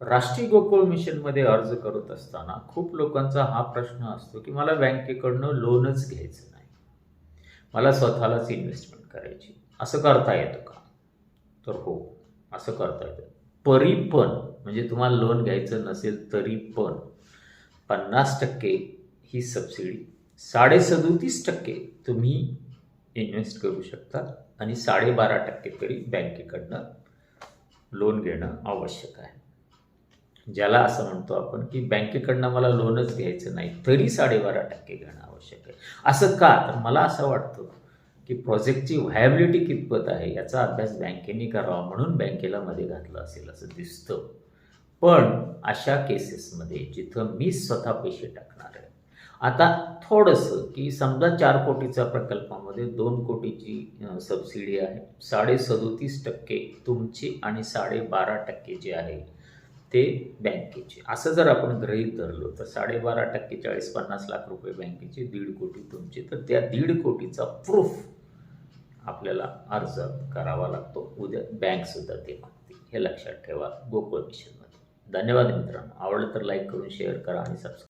राष्ट्रीय गोकुळ मिशनमध्ये अर्ज करत असताना खूप लोकांचा हा प्रश्न असतो की मला बँकेकडनं लोनच घ्यायचं नाही. मला स्वतःलाच इन्व्हेस्टमेंट करायची. असं करता येतं का? तर हो असं करता येतं. परी पण म्हणजे तुम्हाला लोन घ्यायचं नसेल तरी पण पन्नास टक्के ही सबसिडी साडेसदोतीस टक्के तुम्ही इन्व्हेस्ट करू शकता आणि साडेबारा टक्के तरी बँकेकडनं लोन घेणं आवश्यक आहे. ज्याला असं म्हणतो आपण की बँकेकडनं मला लोनच घ्यायचं नाही तरी साडेबारा टक्के घेणं आवश्यक आहे. असं का? तर मला असं वाटतं की प्रोजेक्टची व्हायबिलिटी कितपत आहे याचा अभ्यास बँकेने करावा म्हणून बँकेला मध्ये घातलं असेल असं दिसतं. पण अशा केसेसमध्ये जिथं मी स्वतः पैसे टाकणार आहे. आता थोडंसं की समजा चार कोटीचा प्रकल्पामध्ये दोन कोटीची सबसिडी आहे साडे सदोतीस टक्के तुमची आणि साडेबारा टक्के जे आहे ते बँकेचे. असं जर आपण गृहीत धरलो तर साडेबारा टक्के चाळीस पन्नास लाख रुपये बँकेचे दीड कोटी तुमचे. तर त्या दीड कोटीचा प्रूफ आपल्याला अर्ज करावा लागतो. उद्या बँकसुद्धा ते मागते हे लक्षात ठेवा. गोकुळ मिशनमध्ये धन्यवाद मित्रांनो. आवडलं तर लाईक करून शेअर करा आणि सबस्क्राईब